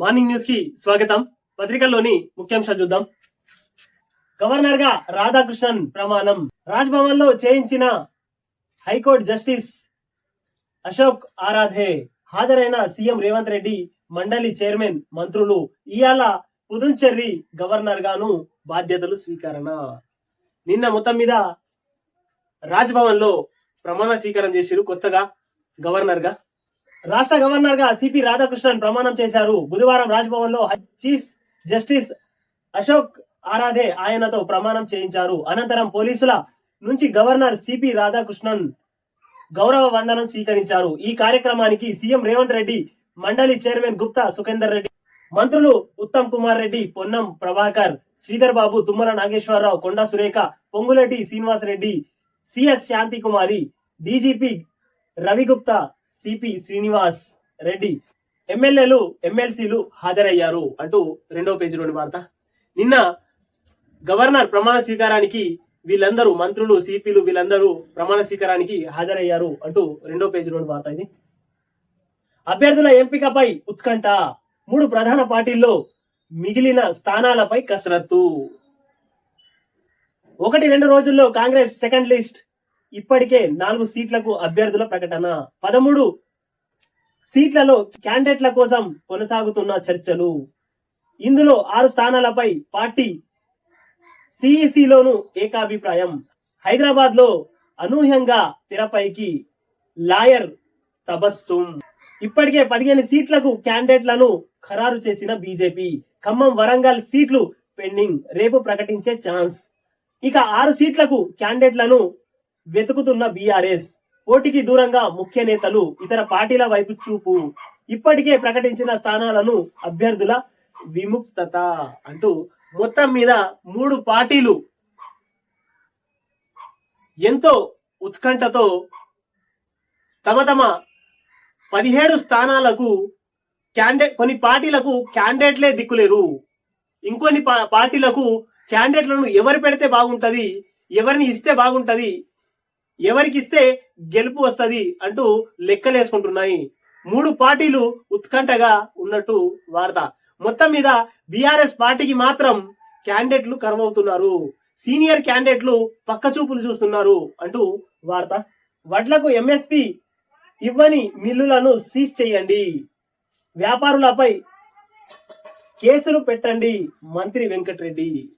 Morning న్యూస్కి స్వాగతం. పత్రికల్లోని ముఖ్యాంశాలు చూద్దాం. గవర్నర్గా రాధాకృష్ణన్ ప్రమాణం. రాజ్భవన్లో చేయించిన హైకోర్టు జస్టిస్ అశోక్ ఆరాధే హాజరైన సీఎం రేవంత్ రెడ్డి మండలి చైర్మన్ మంత్రులు ఇయాల పుదుంచెర్రి గవర్నర్ గాను బాధ్యతలు స్వీకరణ. నిన్న మొత్తం మీద రాజ్భవన్లో ప్రమాణ స్వీకారం చేసిరు కొత్తగా గవర్నర్గా రాష్ట్ర గవర్నర్గా సిపి రాధాకృష్ణన్ ప్రమాణం చేశారు. బుధవారం రాజ్భవన్లో చీఫ్ జస్టిస్ అశోక్ ఆరాధే ఆయనతో ప్రమాణం చేయించారు. అనంతరం పోలీసుల నుంచి గవర్నర్ సిపి రాధాకృష్ణన్ గౌరవ వందనం స్వీకరించారు. ఈ కార్యక్రమానికి సీఎం రేవంత్ రెడ్డి మండలి చైర్మన్ గుప్తా సుఖేందర్ రెడ్డి మంత్రులు Uttam Kumar Reddy Ponnam Prabhakar Sridhar Babu Tummala Nageswara Rao Konda Surekha Ponguleti Srinivas Reddy CS Shanti Kumari DGP Ravi Gupta CP Srinivas Reddy ఎమ్మెల్యేలు ఎమ్మెల్సీలు హాజరయ్యారు అంటూ రెండో పేజీలోని వార్త. నిన్న గవర్నర్ ప్రమాణ స్వీకారానికి వీళ్ళందరూ మంత్రులు సిపిలు వీళ్ళందరూ ప్రమాణ స్వీకారానికి హాజరయ్యారు అంటూ రెండో పేజీలోని వార్త ఇది. అభ్యర్థుల ఎంపికపై ఉత్కంఠ. మూడు ప్రధాన పార్టీల్లో మిగిలిన స్థానాలపై కసరత్తు. ఒకటి రెండు రోజుల్లో కాంగ్రెస్ సెకండ్ లిస్ట్ ఇప్పటికే నాలుగు సీట్లకు అభ్యర్థుల ప్రకటన. పదమూడు సీట్లలో క్యాండిడేట్ల కోసం కొనసాగుతున్న చర్చలు. ఇందులో ఆరు స్థానాలపై పార్టీ సిఈసిలోను ఏకాభిప్రాయం. హైదరాబాద్లో అనూహ్యంగా తెరపైకి లాయర్ తబస్సుం. ఇప్పటికే పదిహేను సీట్లకు క్యాండిడేట్లను ఖరారు చేసిన బీజేపీ. ఖమ్మం వరంగల్ సీట్లు పెండింగ్. రేపు ప్రకటించే ఛాన్స్. ఇక ఆరు సీట్లకు క్యాండిడేట్లను వెతుకుతున్న బీఆర్ఎస్ పోటీకి దూరంగా ముఖ్య నేతలు ఇతర పార్టీల వైపు చూపు. ఇప్పటికే ప్రకటించిన స్థానాలను అభ్యర్థుల విముక్తత అంటూ మొత్తం మీద మూడు పార్టీలు ఎంతో ఉత్కంఠతో తమ తమ పదిహేడు స్థానాలకు క్యాండిడేట్ కొన్ని పార్టీలకు క్యాండిడేట్లే దిక్కులేరు. ఇంకొన్ని పా- పార్టీలకు క్యాండిడేట్లను ఎవరు పెడితే బాగుంటుంది ఎవరిని ఇస్తే బాగుంటుంది ఎవరికి ఇస్తే గెలుపు వస్తుంది అంటూ లెక్కలేసుకుంటున్నాయి. మూడు పార్టీలు ఉత్కంఠగా ఉన్నట్టు వార్త. మొత్తం మీద బీఆర్ఎస్ పార్టీకి మాత్రం క్యాండిడేట్లు కరువవుతున్నారు. సీనియర్ క్యాండిడేట్లు పక్క చూపులు చూస్తున్నారు అంటూ వార్త. వడ్లకు ఎంఎస్పి ఇవ్వని మిల్లులను సీజ్ చేయండి. వ్యాపారులపై కేసులు పెట్టండి మంత్రి వెంకటరెడ్డి.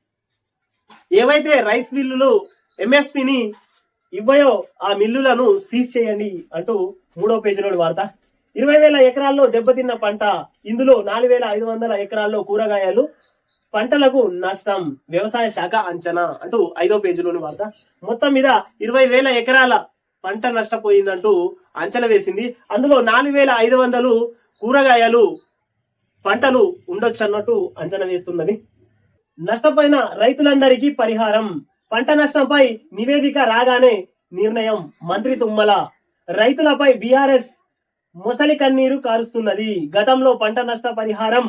ఏవైతే రైస్ మిల్లులు ఎంఎస్పిని ఇవ్వయో ఆ మిల్లులను సీజ్ చేయండి అంటూ మూడో పేజీలోని వార్త. ఇరవై వేల ఎకరాల్లో దెబ్బతిన్న పంట ఇందులో నాలుగు వేల ఐదు వందల ఎకరాల్లో కూరగాయలు పంటలకు నష్టం వ్యవసాయ శాఖ అంచనా అంటూ ఐదో పేజీలోని వార్త. మొత్తం మీద ఇరవై వేల ఎకరాల పంట నష్టపోయిందంటూ అంచనా వేసింది. అందులో నాలుగు వేల ఐదు వందలు కూరగాయలు పంటలు ఉండొచ్చు అన్నట్టు అంచనా వేస్తున్నది. నష్టపోయిన రైతులందరికీ పరిహారం. పంట నష్టంపై నివేదిక రాగానే నిర్ణయం మంత్రి తుమ్మల. రైతులపై బీఆర్ఎస్ మొసలి కన్నీరు కారుస్తున్నది. గతంలో పంట నష్ట పరిహారం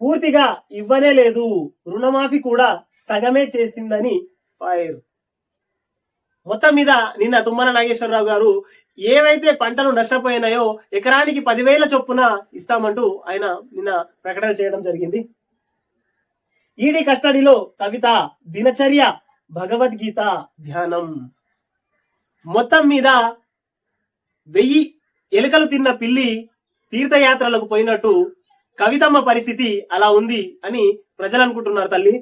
పూర్తిగా ఇవ్వనే లేదు. రుణమాఫీ కూడా సగమే చేసిందని ఫైర్. మొత్తం మీద నిన్న తుమ్మల నాగేశ్వరరావు గారు ఏవైతే పంటలు నష్టపోయినాయో ఎకరానికి పదివేల చొప్పున ఇస్తామంటూ ఆయన నిన్న ప్రకటన చేయడం జరిగింది. ఈడీ కస్టడీలో కవిత దినచర్య భగవద్గీత ధ్యానం. మొత్తం మీద వెయ్యి ఎలుకలు తిన్న పిల్లి తీర్థయాత్రలకు పోయినట్టు కవితమ్మ పరిస్థితి అలా ఉంది అని ప్రజలు అనుకుంటున్నారు తల్లి.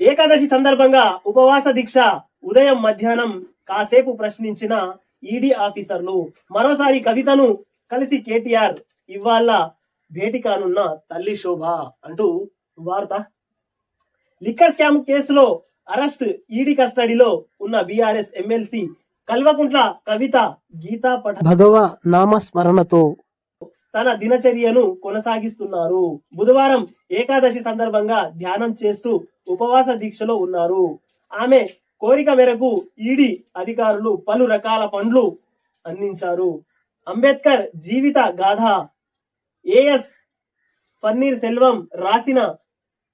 ఏకాదశి సందర్భంగా ఉపవాస దీక్ష ఉదయం మధ్యాహ్నం కాసేపు ప్రశ్నించిన ఈడీ ఆఫీసర్లు మరోసారి కవితను కలిసి కేటీఆర్ ఇవాళ భేటీ కానున్న తల్లి శోభ అంటూ వార్త లిక్కర్ స్కామ్ కేసులో అరెస్ట్ ఈడీ కస్టడీలో ఉన్న బీఆర్ఎస్ ఎమ్మెల్సీ కల్వకుంట్ల కవిత గీతా పఠ భగవ నామస్మరణతో తన దినచర్యను కొనసాగిస్తున్నారు. బుధవారం ఏకాదశి సందర్భంగా ధ్యానం చేస్తూ ఉపవాస దీక్షలో ఉన్నారు. ఆమె కోరిక మేరకు ఈడీ అధికారులు పలు రకాల పండ్లు అందించారు. అంబేద్కర్ జీవిత గాథ ఏఎస్ ఫన్నీర్ సెల్వం రాసిన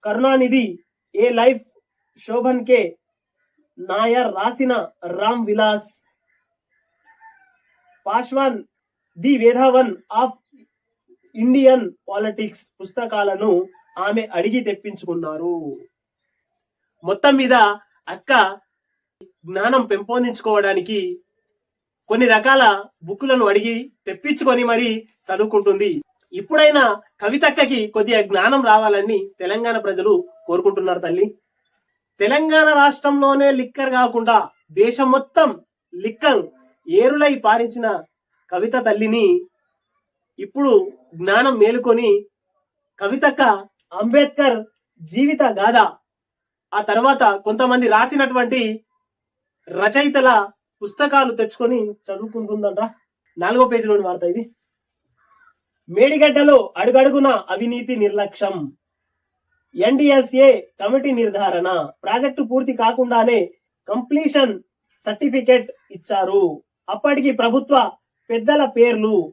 Karunanidhi A life Shobhan K Nair రాసిన Ram Vilas? Paswan the weathervane of Indian politics పుస్తకాలను ఆమె అడిగి తెప్పించుకున్నారు. మొత్తం మీద అక్క జ్ఞానం పెంపొందించుకోవడానికి కొన్ని రకాల బుక్కులను అడిగి తెప్పించుకొని మరి చదువుకుంటుంది. ఇప్పుడైనా కవితక్కకి కొద్దిగా జ్ఞానం రావాలని తెలంగాణ ప్రజలు కోరుకుంటున్నారు తల్లి. తెలంగాణ రాష్ట్రంలోనే లిక్కర్ కాకుండా దేశం మొత్తం లిక్కర్ ఏరులై పారించిన కవిత తల్లిని ఇప్పుడు జ్ఞానం మేలుకొని కవితక్క అంబేద్కర్ జీవిత గాథ. ఆ తర్వాత కొంతమంది రాసినటువంటి రచయితల పుస్తకాలు తెచ్చుకొని చదువుకుంటుందంట. నాలుగో పేజీలోని వార్త ఇది. మేడిగడ్డలో అడుగడుగున అవినీతి నిర్లక్ష్యం. ఎన్డిఎస్ఏ కమిటీ నిర్ధారణ. ప్రాజెక్టు పూర్తి కాకుండానే కంప్లీషన్ సర్టిఫికెట్ ఇచ్చారు. అప్పటికి ప్రభుత్వ పెద్దల పేర్లు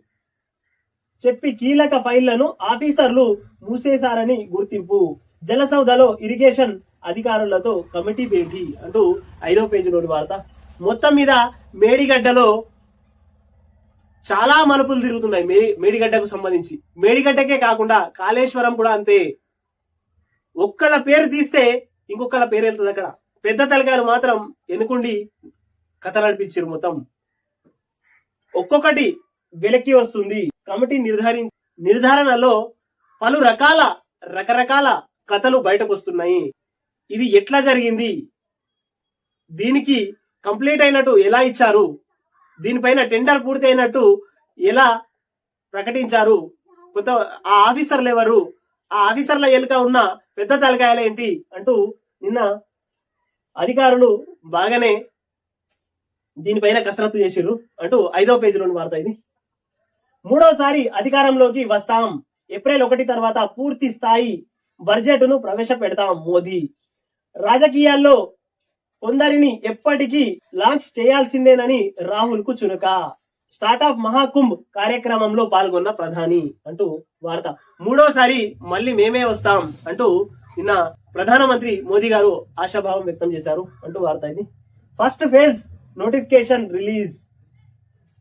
చెప్పి కీలక ఫైళ్ళను ఆఫీసర్లు మూసేశారని గుర్తింపు. జలసౌధలో ఇరిగేషన్ అధికారులతో కమిటీ భేటీ అంటూ ఐదో పేజీలోని వార్త. మొత్తం మీద మేడిగడ్డలో చాలా మలుపులు తిరుగుతున్నాయి. మేడిగడ్డకు సంబంధించి. మేడిగడ్డకే కాకుండా కాళేశ్వరం కూడా అంతే. ఒక్కళ్ళ పేరు తీస్తే ఇంకొకళ్ళ పేరు వెళ్తుంది అక్కడ. పెద్ద తలకాయలు మాత్రం ఎనుకుండి కథ నడిపించారు మొత్తం. ఒక్కొక్కటి వెలక్కి వస్తుంది. కమిటీ నిర్ధారి నిర్ధారణలో పలు రకాల రకరకాల కథలు బయటకు వస్తున్నాయి. ఇది ఎట్లా జరిగింది? దీనికి కంప్లీట్ అయినట్టు ఎలా ఇచ్చారు? దీనిపైన టెండర్ పూర్తి అయినట్టు ఎలా ప్రకటించారు? కొత్త ఆ ఆఫీసర్లు ఎవరు? ఆ ఆఫీసర్ల ఎలుక ఉన్న పెద్ద తలకాయలు ఏంటి అంటూ నిన్న అధికారులు బాగానే దీనిపైన కసరత్తు చేసిర్రు అంటూ ఐదో పేజీలోని వార్త ఇది. మూడోసారి అధికారంలోకి వస్తాం. ఏప్రిల్ ఒకటి తర్వాత పూర్తి స్థాయి బడ్జెట్ను ప్రవేశపెడతాం మోదీ. రాజకీయాల్లో కొందరిని ఎప్పటికీ లాంచ్ చేయాల్సిందేనని రాహుల్కు చునక స్టార్ట్ ఆఫ్ మహాకుంభ్ కార్యక్రమంలో పాల్గొన్న ప్రధాని అంటూ వార్త. మూడోసారి మళ్ళీ మేమే వస్తాం అంటూ నిన్న ప్రధానమంత్రి మోదీ గారు ఆశాభావం వ్యక్తం చేశారు అంటూ వార్త ఇది. First phase notification release.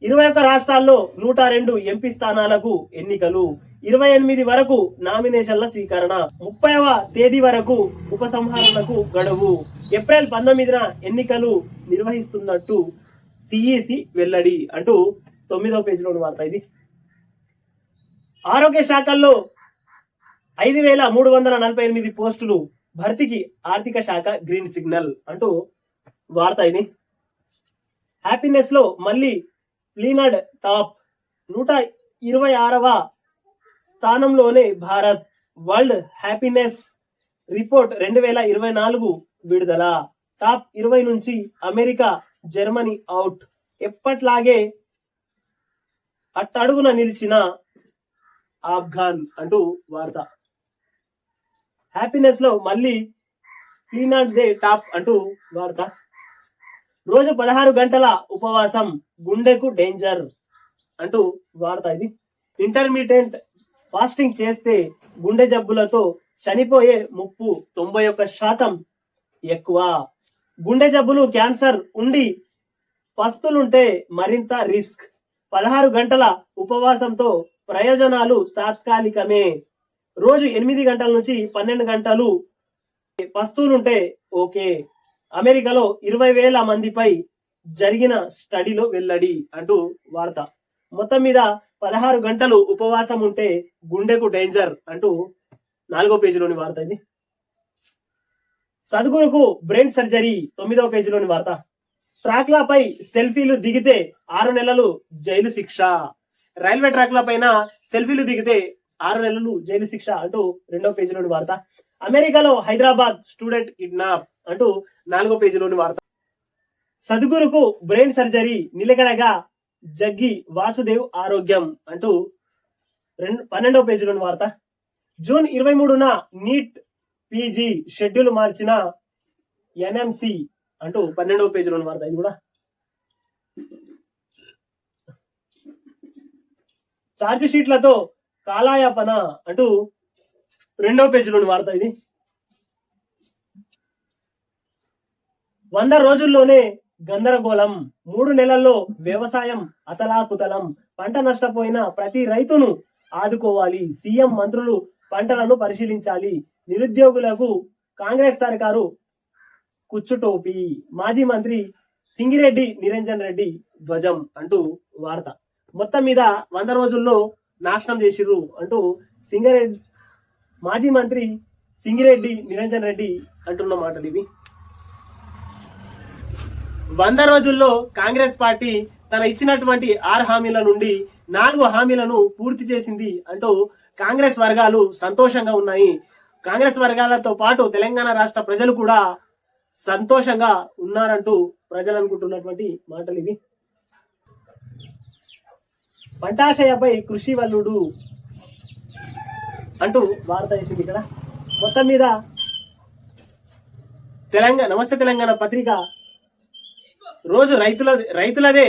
ఇరవై ఒక్క రాష్ట్రాల్లో నూట రెండు ఎంపీ స్థానాలకు ఎన్నికలు. ఇరవై ఎనిమిది వరకు నామినేషన్ల స్వీకరణ. ముప్పైవ తేదీ వరకు ఉపసంహరణకు గడువు. ఏప్రిల్ పంతొమ్మిదిన ఎన్నికలు నిర్వహిస్తున్నట్టు సిఈసి వెల్లడి అంటూ తొమ్మిదవ పేజీలోని వార్త ఇది ఆరోగ్య శాఖల్లో ఐదు వేల మూడు వందల నలభై ఎనిమిది పోస్టులు భర్తీకి ఆర్థిక శాఖ గ్రీన్ సిగ్నల్ అంటూ వార్త ఇది హ్యాపీనెస్లో మళ్ళీ లీనర్డ్ టాప్ నూట ఇరవై ఆరవ స్థానంలోనే భారత్ వరల్డ్ హ్యాపీనెస్ రిపోర్ట్ రెండు వేల ఇరవై నాలుగు విడుదల. టాప్ ఇరవై నుంచి అమెరికా జర్మనీ అవుట్. ఎప్పట్లాగే అట్టడుగున నిలిచిన ఆఫ్ఘాన్ అంటూ వార్త. హ్యాపీనెస్లో మళ్ళీ క్లీన్ అండ్ దే టాప్ అంటూ వార్త. రోజు పదహారు గంటల ఉపవాసం గుండెకు డేంజర్ అంటూ వార్త ఇది. ఇంటర్మీడియట్ ఫాస్టింగ్ చేస్తే గుండె జబ్బులతో చనిపోయే ముప్పు తొంభై ఒక్క శాతం ఎక్కువ. గుండె జబ్బులు క్యాన్సర్ ఉండి పస్తులుంటే మరింత రిస్క్. పదహారు గంటల ఉపవాసంతో ప్రయోజనాలు తాత్కాలికమే. రోజు ఎనిమిది గంటల నుంచి పన్నెండు గంటలు పస్తులుంటే ఓకే. అమెరికాలో ఇరవై వేల మందిపై జరిగిన స్టడీలో వెల్లడి అంటూ వార్త. మొత్తం మీద పదహారు గంటలు ఉపవాసం ఉంటే గుండెకు డేంజర్ అంటూ నాలుగో పేజీలోని వార్త ఇది. సద్గురుకు బ్రెయిన్ సర్జరీ తొమ్మిదవ పేజీలోని వార్త. ట్రాక్లపై సెల్ఫీలు దిగితే ఆరు నెలలు జైలు శిక్ష. రైల్వే ట్రాక్ల పైన సెల్ఫీలు దిగితే ఆరు నెలలు జైలు శిక్ష అంటూ రెండవ పేజీలోని వార్త. అమెరికాలో హైదరాబాద్ స్టూడెంట్ కిడ్నాప్ అంటూ నాలుగో పేజీలోని వార్త. సద్గురుకు బ్రెయిన్ సర్జరీ నిలకడగా జగ్గి వాసుదేవ్ ఆరోగ్యం అంటూ రెండు పన్నెండవ పేజీలోని వార్త. జూన్ ఇరవై మూడున నీట్ పీజీ షెడ్యూల్ మార్చిన ఎన్ఎంసి అంటూ పన్నెండవ పేజీలో వార్త ఇది కూడా. ఛార్జ్ షీట్లతో కాలాయాపన అంటూ రెండవ పేజీలోని వార్త ఇది. వంద రోజుల్లోనే గందరగోళం మూడు నెలల్లో వ్యవసాయం అతలాకుతలం పంట నష్టపోయిన ప్రతి రైతును ఆదుకోవాలి. సీఎం మంత్రులు పంటలను పరిశీలించాలి. నిరుద్యోగులకు కాంగ్రెస్ సర్కారు కుచ్చుటోపి. మాజీ మంత్రి సింగిరెడ్డి నిరంజన్ రెడ్డి ధ్వజం అంటూ వార్త. మొత్తం మీద వంద రోజుల్లో నాశనం చేసిర్రు అంటూ సింగరెడ్డి మాజీ మంత్రి సింగిరెడ్డి నిరంజన్ రెడ్డి అంటున్న మాట ఇవి. వంద రోజుల్లో కాంగ్రెస్ పార్టీ తన ఇచ్చినటువంటి ఆరు హామీల నుండి నాలుగు హామీలను పూర్తి చేసింది అంటూ కాంగ్రెస్ వర్గాలు సంతోషంగా ఉన్నాయి. కాంగ్రెస్ వర్గాలతో పాటు తెలంగాణ రాష్ట్ర ప్రజలు కూడా సంతోషంగా ఉన్నారంటూ ప్రజలు అనుకుంటున్నటువంటి మాటలు ఇవి. పంటాశయపై కృషి వల్లుడు అంటూ వార్త వేసింది ఇక్కడ. మొత్తం మీద తెలంగాణ నమస్తే తెలంగాణ పత్రిక. రోజు రైతుల రైతులదే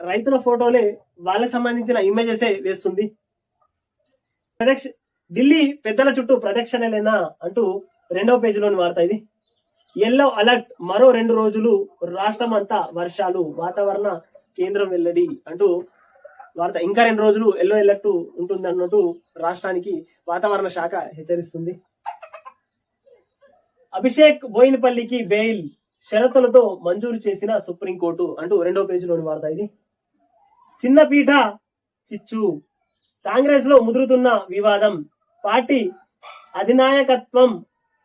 రైతుల ఫోటోలే వాళ్ళకి సంబంధించిన ఇమేజెసే వేస్తుంది. ప్రదక్ష ఢిల్లీ పెద్దల చుట్టూ ప్రదక్షిణలేనా అంటూ రెండవ పేజీలోని వార్త ఇది. ఎల్లో అలర్ట్ మరో రెండు రోజులు రాష్ట్రం అంతా వర్షాలు వాతావరణ కేంద్రం వెల్లడి అంటూ వార్త. ఇంకా రెండు రోజులు ఎల్లో అలర్ట్ ఉంటుంది అన్నట్టు రాష్ట్రానికి వాతావరణ శాఖ హెచ్చరిస్తుంది. అభిషేక్ బోయినపల్లికి బెయిల్ షరతులతో మంజూరు చేసిన సుప్రీంకోర్టు అంటూ రెండో పేజీలోని వార్త ఇది. చిన్నపీఠ చిచ్చు కాంగ్రెస్లో ముదురుతున్న వివాదం పార్టీ అధినాయకత్వం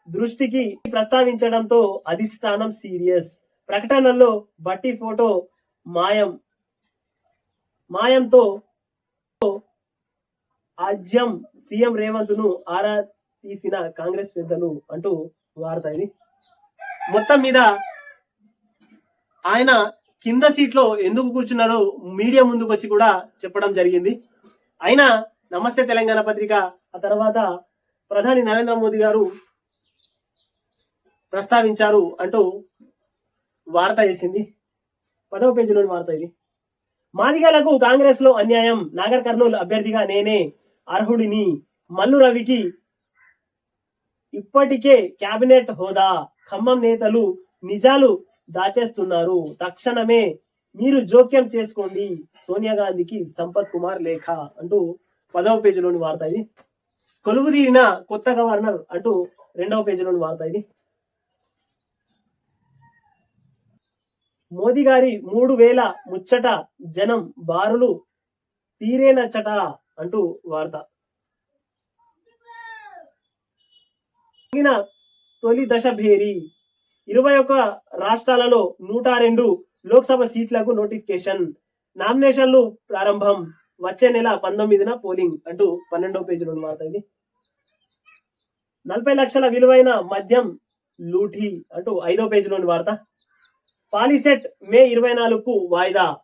దృష్టికి ప్రస్తావించడంతో అధిష్టానం సీరియస్. ప్రకటనలో బట్టి ఫోటో మాయం. మాయంతో ఆజ్యం సీఎం రేవంత్ను ఆరా తీసిన కాంగ్రెస్ పెద్దలు అంటూ వార్త ఇది. మొత్తం మీద ఆయన కింద సీట్లో ఎందుకు కూర్చున్నాడో మీడియా ముందుకు వచ్చి కూడా చెప్పడం జరిగింది. అయినా నమస్తే తెలంగాణ పత్రిక. ఆ తర్వాత ప్రధాని నరేంద్ర మోదీ గారు ప్రస్తావించారు అంటూ వార్త చేసింది పదవ పేజీలోని వార్త ఇది. మాదిగలకు కాంగ్రెస్లో అన్యాయం నాగర్ కర్నూలు అభ్యర్థిగా నేనే అర్హుడిని. మల్లు రవికి ఇప్పటికే కేబినెట్ హోదా. ఖమ్మం నేతలు నిజాలు దాచేస్తున్నారు. తక్షణమే మీరు జోక్యం చేసుకోండి. సోనియా గాంధీకి సంపత్ కుమార్ లేఖ అంటూ పదవ పేజీలోని వార్త ఇది. కొలువు తీరిన కొత్త గవర్నర్ అంటూ రెండవ పేజీలోని వార్త ఇది. మోదీ గారి మూడు వేల ముచ్చట జనం బారులు తీరేనచ్చట అంటూ వార్త. తొలి దశ భేరి. ఇరవై ఒక్క రాష్ట్రాలలో నూట రెండు లోక్సభ సీట్లకు నోటిఫికేషన్. నామినేషన్లు ప్రారంభం వచ్చే నెల పంతొమ్మిదిన పోలింగ్ అంటూ పన్నెండవ పేజీలో వార్త ఇది. నలభై లక్షల విలువైన మద్యం లూఠీ అంటూ ఐదో పేజీలోని వార్త. పాలిసెట్ మే ఇరవై నాలుగుకు వాయిదా.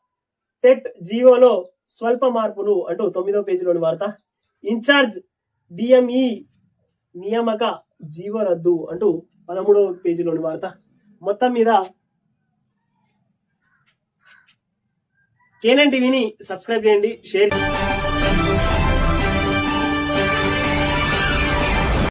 టెట్ జీవోలో స్వల్ప మార్పులు అంటూ తొమ్మిదో పేజీలోని వార్త. ఇన్ఛార్జ్ డిఎంఈ నియామక జీవో రద్దు అంటూ పదమూడవ పేజీలోని వార్త. మొత్తం మీద కేనన్ టీవీని సబ్స్క్రైబ్ చేయండి షేర్